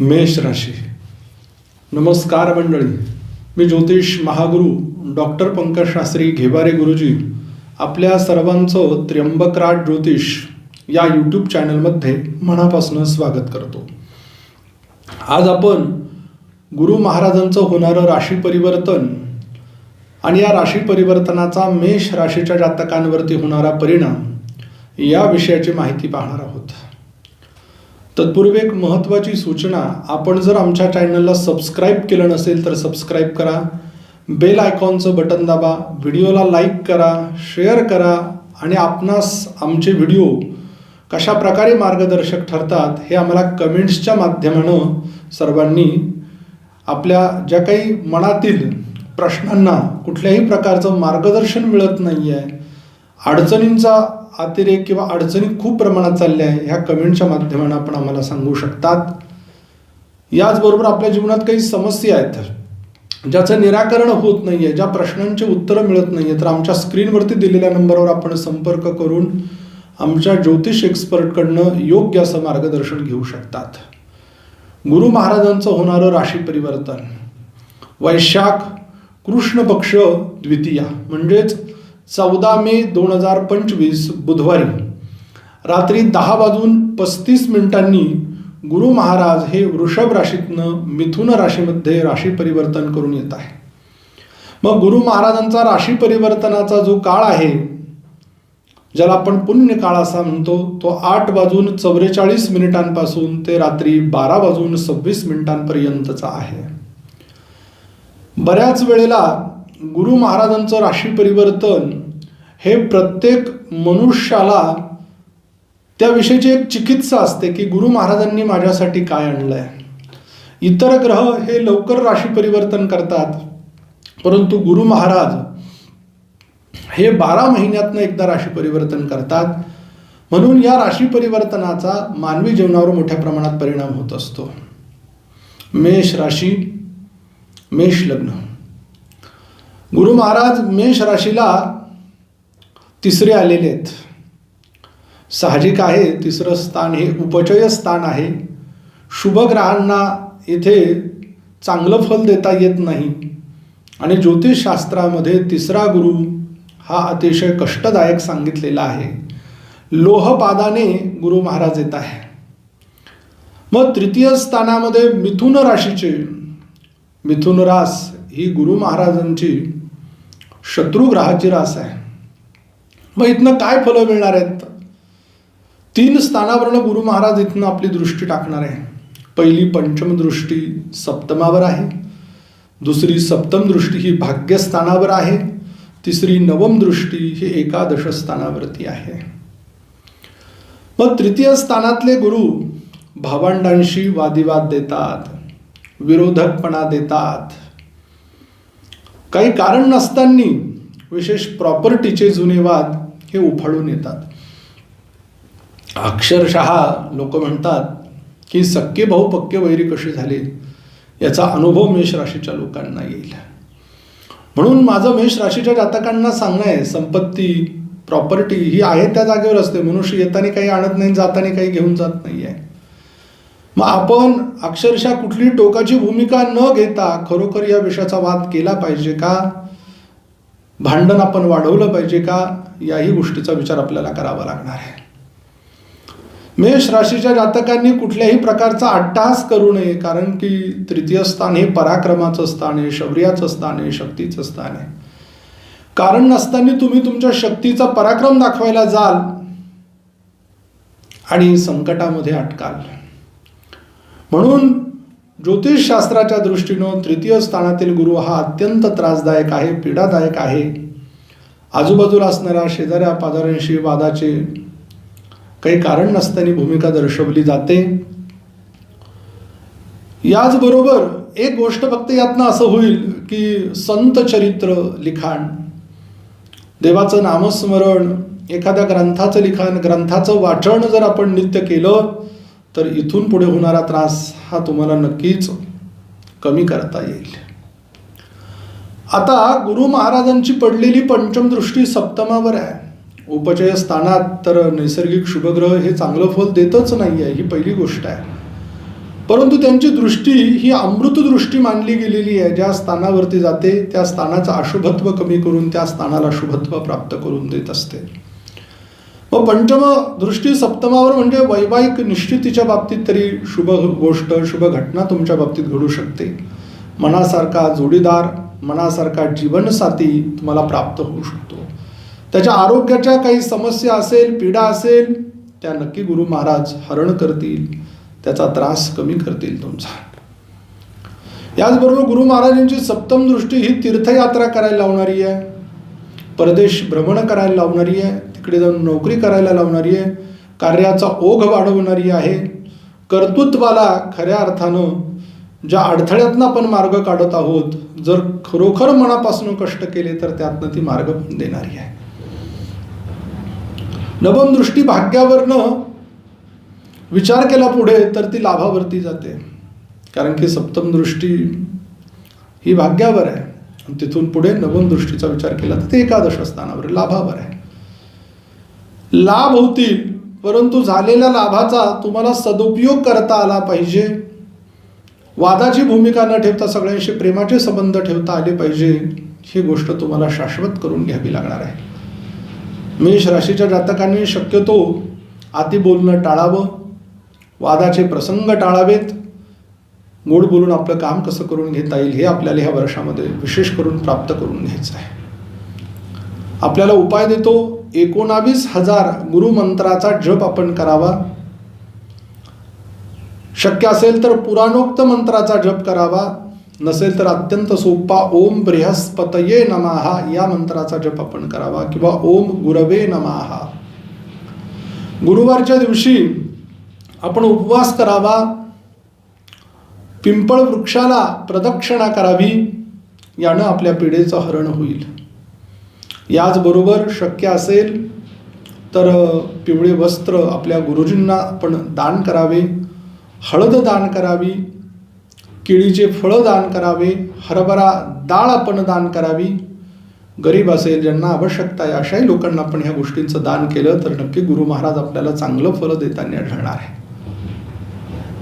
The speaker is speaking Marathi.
मेष राशी। नमस्कार मंडळी मी ज्योतिष महागुरु डॉक्टर पंकज शास्त्री घेबारे गुरुजी आपल्या सर्वांचं त्र्यंबकराट ज्योतिष या यूट्यूब चॅनलमध्ये मनापासून स्वागत करतो. आज आपण गुरु महाराजांचं होणारं राशी परिवर्तन आणि या राशी परिवर्तनाचा मेष राशीच्या जातकांवरती होणारा परिणाम या विषयाची माहिती पाहणार आहोत. तत्पूर्वी एक महत्त्वाची सूचना आपण जर आमच्या चॅनलला सबस्क्राईब केलं नसेल तर सबस्क्राईब करा बेल आयकॉनचं बटन दाबा व्हिडिओला लाईक करा शेअर करा आणि आपणास आमचे व्हिडिओ कशा प्रकारे मार्गदर्शक ठरतात हे आम्हाला कमेंट्सच्या माध्यमानं सर्वांनी आपल्या ज्या काही मनातील प्रश्नांना कुठल्याही प्रकारचं मार्गदर्शन मिळत नाही आहे अडचणींचा अतिरेक किंवा अडचणी खूप प्रमाणात चालल्या आहे. ह्या कमेंटच्या माध्यमानं आपण आम्हाला सांगू शकतात. याचबरोबर आपल्या जीवनात काही समस्या आहेत. ज्याचं निराकरण होत नाही आहे ज्या प्रश्नांची उत्तरं मिळत नाही आहे तर आमच्या स्क्रीनवरती दिलेल्या नंबरवर आपण संपर्क करून आमच्या ज्योतिष एक्सपर्टकडनं योग्य असं मार्गदर्शन घेऊ शकतात. गुरु महाराजांचं होणारं राशी परिवर्तन. वैशाख कृष्ण पक्ष द्वितीया. म्हणजेच चौदा मे दोन हजार पंचवीस बुधवारी रात्री दहा वाजून पस्तीस मिनिटांनी गुरु महाराज हे वृषभ राशीतनं मिथुन राशीमध्ये राशी परिवर्तन करून येत आहे. मग गुरु महाराजांचा राशी परिवर्तनाचा जो काळ आहे ज्याला आपण पुण्य काळ असा म्हणतो तो आठ वाजून चौवेचाळीस मिनिटांपासून ते रात्री बारा वाजून सव्वीस मिनिटांपर्यंतचा आहे. बऱ्याच वेळेला गुरु महाराजांचं राशी परिवर्तन हे प्रत्येक मनुष्याला त्याविषयीची एक चिकित्सा असते की गुरु महाराजांनी माझ्यासाठी काय आणलं आहे इतर ग्रह हे लवकर राशी परिवर्तन करतात परंतु गुरु महाराज हे बारा महिन्यातनं एकदा राशी परिवर्तन करतात. म्हणून या राशी परिवर्तनाचा मानवी जीवनावर मोठ्या प्रमाणात परिणाम होत असतो. मेष राशी मेष लग्न. गुरु महाराज मेष राशीला तिसरे आलेले आहेत. साहजिक आहे तिसरं स्थान हे उपचय स्थान आहे. शुभग्रहांना इथे चांगलं फल देता येत नाही. आणि ज्योतिषशास्त्रामध्ये तिसरा गुरु हा अतिशय कष्टदायक सांगितलेला आहे. लोहपादाने गुरु महाराज येत आहे. मग तृतीय स्थानामध्ये मिथुन राशीचे मिथुन रास ही गुरु महाराजांची शत्रुग्रहाची रास आहे. मग इथनं काय फलं मिळणार आहेत? तीन स्थानावरनं गुरु महाराज इथनं आपली दृष्टी टाकणार आहे. पहिली पंचम दृष्टी सप्तमावर आहे. दुसरी सप्तम दृष्टी ही भाग्यस्थानावर आहे. तिसरी नवम दृष्टी ही एकादश स्थानावरती आहे. मग तृतीय स्थानातले गुरु भावंडांशी वादिवाद देतात विरोधकपणा देतात काही कारण नसताना विशेष प्रॉपर्टीचे जुने वाद हे उफाळून येतात. अक्षरशः लोक म्हणतात की सक्के भाऊ पक्के वैरी कसे झाले याचा अनुभव मेष राशीच्या लोकांना येईल. म्हणून माझं मेष राशीच्या जातकांना सांगणं आहे संपत्ती प्रॉपर्टी ही आहे त्या जागेवर असते. मनुष्य येताना काही आणत नाही जाताना काही घेऊन जात नाही आहे मग आपण अक्षरशः कुठली टोकाची भूमिका न घेता खरोखर या विषयाचा वाद केला पाहिजे का? भांडण आपण वाढवलं पाहिजे का? याही गोष्टीचा विचार आपल्याला करावा लागणार आहे. मेष राशीच्या जातकांनी कुठल्याही प्रकारचा अट्टहास करू नये कारण की तृतीय स्थान हे पराक्रमाचं स्थान आहे शौर्याचं स्थान आहे शक्तीचं स्थान आहे. कारण नसताना तुम्ही तुमच्या शक्तीचा पराक्रम दाखवायला जाल आणि संकटामध्ये अटकाल. म्हणून ज्योतिषशास्त्राच्या दृष्टीनं तृतीय स्थानातील गुरु हा अत्यंत त्रासदायक आहे पीडादायक आहे. आजूबाजूला असणाऱ्या शेजाऱ्या पाजाऱ्यांशी वादाचे काही कारण नसताना भूमिका दर्शवली जाते. याचबरोबर एक गोष्ट फक्त यातनं असं होईल की संत चरित्र लिखाण देवाचं नामस्मरण एखाद्या ग्रंथाचं लिखाण ग्रंथाचं वाचन जर आपण नित्य केलं तर इथून पुढे होणारा त्रास हा तुम्हाला नक्कीच कमी करता येईल. आता गुरु महाराजांची पडलेली पंचमदृष्टी सप्तमावर आहे. उपचय स्थानात तर नैसर्गिक शुभग्रह हे चांगलं फल देतच नाही आहे ही पहिली गोष्ट आहे. परंतु त्यांची दृष्टी ही अमृतदृष्टी मानली गेलेली आहे ज्या स्थानावरती जाते त्या स्थानाचं अशुभत्व कमी करून त्या स्थानाला शुभत्व प्राप्त करून देत असते. व पंचम दृष्टी सप्तमावर म्हणजे वैवाहिक निश्चितीच्या बाबतीत तरी शुभ गोष्ट शुभ घटना तुमच्या बाबतीत घडू शकते. मनासारखा जोडीदार मनासारखा जीवनसाथी तुम्हाला प्राप्त होऊ शकतो. त्याच्या आरोग्याच्या काही समस्या असेल पीडा असेल त्या नक्की गुरु महाराज हरण करतील त्याचा त्रास कमी करतील तुमचा. याचबरोबर गुरु महाराजांची सप्तम दृष्टी ही तीर्थयात्रा करायला लावणारी आहे. परदेश भ्रमण करायला लावणारी आहे तिकडे जाऊन नोकरी करायला लावणारी आहे कार्याचा ओघ वाढवणारी आहे. कर्तृत्वाला खऱ्या अर्थानं ज्या अडथळ्यातनं आपण मार्ग काढत आहोत जर खरोखर मनापासून कष्ट केले तर त्यातनं ती मार्ग पण देणारी आहे. नवम दृष्टी भाग्यावरनं विचार केला पुढे तर ती लाभावरती जाते. कारण की सप्तम दृष्टी ही भाग्यावर आहे. आणि तिथून पुढे नवन दृष्टीचा विचार केला तर ते एकादश स्थानावर लाभावर आहे. लाभ होतील परंतु झालेल्या लाभाचा तुम्हाला सदुपयोग करता आला पाहिजे. वादाची भूमिका न ठेवता सगळ्यांशी प्रेमाचे संबंध ठेवता आले पाहिजे ही गोष्ट तुम्हाला शाश्वत करून घ्यावी लागणार आहे. मेष राशीच्या जातकांनी शक्यतो अति बोलणं टाळावं वादाचे प्रसंग टाळावेत गोड बोलून आपलं काम कसं करून घेता येईल हे आपल्याला ह्या वर्षामध्ये विशेष करून प्राप्त करून घ्यायचं आहे. आपल्याला उपाय देतो एकोणावीस हजार गुरुमंत्राचा जप आपण करावा. शक्य असेल तर पुराणोक्त मंत्राचा जप करावा. नसेल तर अत्यंत सोपा ओम बृहस्पतये नमाहा या मंत्राचा जप आपण करावा किंवा ओम गुरवे नमाहा गुरुवारच्या दिवशी आपण उपवास करावा. पिंपळ वृक्षाला प्रदक्षिणा करावी यानं आपल्या पिढेचं हरण होईल. याचबरोबर शक्य असेल तर पिवळे वस्त्र आपल्या गुरुजींना आपण दान करावे हळद दान करावी केळीचे फळं दान करावे हरभरा डाळ आपण दान करावी. गरीब असेल ज्यांना आवश्यकता आहे अशाही लोकांना आपण ह्या गोष्टींचं दान केलं तर नक्की गुरु महाराज आपल्याला चांगलं फलं देताना आढळणार आहे.